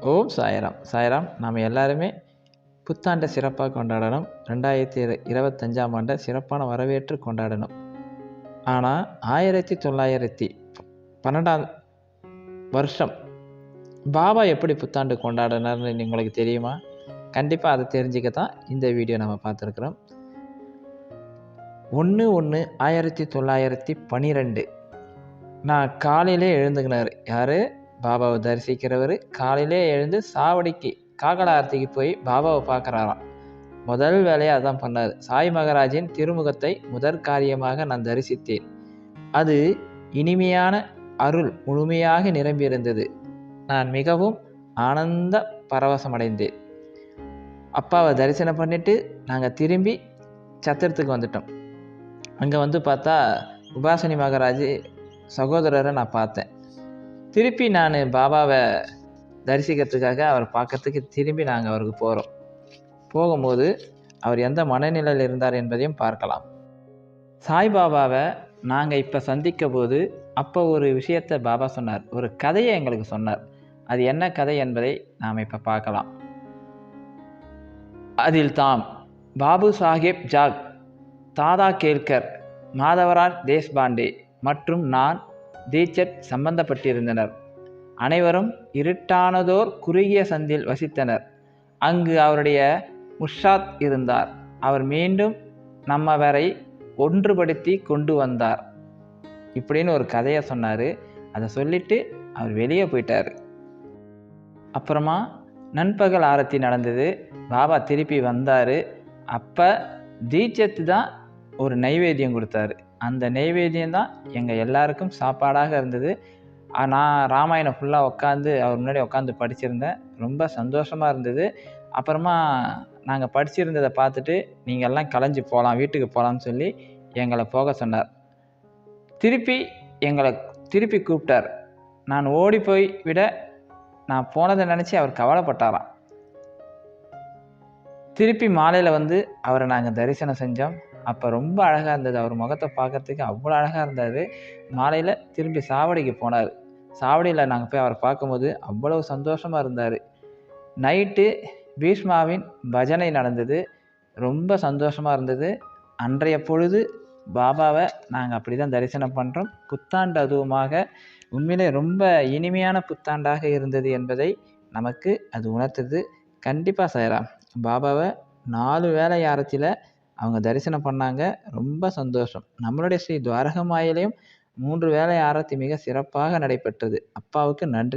ஓம் சாய்ராம். சாய்ராம் நாம் எல்லாருமே புத்தாண்டை சிறப்பாக கொண்டாடணும். ரெண்டாயிரத்தி இரு இருபத்தஞ்சாம் ஆண்டை சிறப்பான வரவேற்று கொண்டாடணும். ஆனால் ஆயிரத்தி தொள்ளாயிரத்தி பன்னெண்டாம் வருஷம் பாபா எப்படி புத்தாண்டு கொண்டாடினார்னு உங்களுக்கு தெரியுமா? கண்டிப்பாக அதை தெரிஞ்சுக்க தான் இந்த வீடியோ நம்ம பார்த்துருக்குறோம். ஒன்று ஒன்று ஆயிரத்தி தொள்ளாயிரத்தி பன்னிரெண்டு. நான் காலையிலே எழுந்துக்கினார். யார்? பாபாவை தரிசிக்கிறவர் காலையிலே எழுந்து சாவடிக்கு காக்கட ஆர்த்திக்கு போய் பாபாவை பார்க்குறாராம். முதல் வேலையாக அதான் பண்ணார். சாய் மகராஜின் திருமுகத்தை முதற் காரியமாக நான் தரிசித்தேன். அது இனிமையான அருள் முழுமையாக நிரம்பியிருந்தது. நான் மிகவும் ஆனந்த பரவசமடைந்தேன். அப்பாவை தரிசனம் பண்ணிவிட்டு நாங்கள் திரும்பி சத்திரத்துக்கு வந்துட்டோம். அங்கே வந்து பார்த்தா உபாசனி மகராஜ் சகோதரரை நான் பார்த்தேன். திருப்பி நான் பாபாவை தரிசிக்கிறதுக்காக அவர் பார்க்கறதுக்கு திரும்பி நாங்கள் அவருக்கு போகிறோம் போகும்போது அவர் எந்த மனநிலையில் இருந்தார் என்பதையும் பார்க்கலாம். சாய்பாபாவை நாங்கள் இப்போ சந்திக்க போது அப்போ ஒரு விஷயத்தை பாபா சொன்னார். ஒரு கதையை எங்களுக்கு சொன்னார். அது என்ன கதை என்பதை நாம் இப்போ பார்க்கலாம். அதில் தாம் பாபு சாஹேப் ஜாக் தாதா கேல்கர் மாதவரான் தேஷ்பாண்டே மற்றும் நான் தீட்சத் சம்பந்தப்பட்டிருந்தனர். அனைவரும் இருட்டானதோர் குறுகிய சந்தில் வசித்தனர். அங்கு அவருடைய முஷாத் இருந்தார். அவர் மீண்டும் நம்ம வரை ஒன்றுபடுத்தி கொண்டு வந்தார். இப்படின்னு ஒரு கதையை சொன்னார். அதை சொல்லிட்டு அவர் வெளியே போயிட்டார். அப்புறமா நண்பகல் ஆரத்தி நடந்தது. பாபா திருப்பி வந்தார். அப்போ தீட்சத்து தான் ஒரு நைவேத்தியம் கொடுத்தாரு. அந்த நெய்வேத்தியம் தான் எங்கள் எல்லாருக்கும் சாப்பாடாக இருந்தது. நான் ராமாயணம் ஃபுல்லாக உட்காந்து அவர் முன்னாடி உட்காந்து படிச்சிருந்தேன். ரொம்ப சந்தோஷமாக இருந்தது. அப்புறமா நாங்கள் படிச்சிருந்ததை பார்த்துட்டு நீங்கள் எல்லாம் கலைஞ்சி போகலாம் வீட்டுக்கு போகலான்னு சொல்லி எங்களை போக சொன்னார். திருப்பி எங்களை திருப்பி கூப்பிட்டார். நான் ஓடி போய் விட நான் போனதை நினச்சி அவர் கவலைப்பட்டாராம். திருப்பி மாலையில் வந்து அவரை நாங்கள் தரிசனம் செஞ்சோம். அப்போ ரொம்ப அழகாக இருந்தது. அவர் முகத்தை பார்க்கறதுக்கு அவ்வளோ அழகாக இருந்தார். மாலையில் திரும்பி சாவடிக்கு போனார். சாவடியில் நாங்கள் போய் அவரை பார்க்கும்போது அவ்வளோ சந்தோஷமாக இருந்தார். நைட்டு பீஷ்மாவின் பஜனை நடந்தது. ரொம்ப சந்தோஷமாக இருந்தது. அன்றைய பொழுது பாபாவை நாங்கள் அப்படி தான் தரிசனம் பண்ணுறோம் புத்தாண்டு அதுவுமாக உண்மையிலே ரொம்ப இனிமையான புத்தாண்டாக இருந்தது என்பதை நமக்கு அது உணர்த்துது. கண்டிப்பாக செய்யலாம் பாபாவை நாலு வேலை யாரத்தில் அவங்க தரிசனம் பண்ணாங்க. ரொம்ப சந்தோஷம். நம்மளுடைய ஸ்ரீ துவாரகமாயிலையும் மூன்று வேலை ஆரத்தி மிக சிறப்பாக நடைபெற்றது. அப்பாவுக்கு நன்றி.